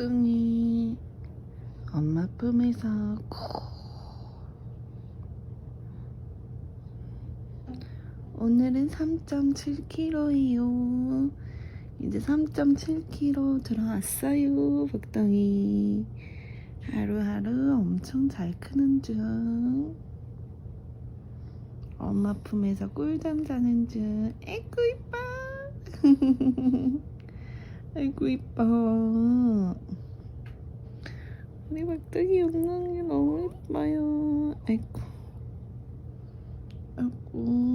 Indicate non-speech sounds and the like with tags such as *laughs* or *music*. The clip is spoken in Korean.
박둥이 엄마 품에서 코. 오늘은 3.7kg예요. 이제 3.7kg 들어왔어요 박둥이. 하루하루 엄청 잘 크는 중. 엄마 품에서 꿀잠 자는 중. 아이고 이뻐. *laughs* 아이고 이뻐 우리 박둥이 웃는 게 너무 이뻐요 아이고 아이고 응.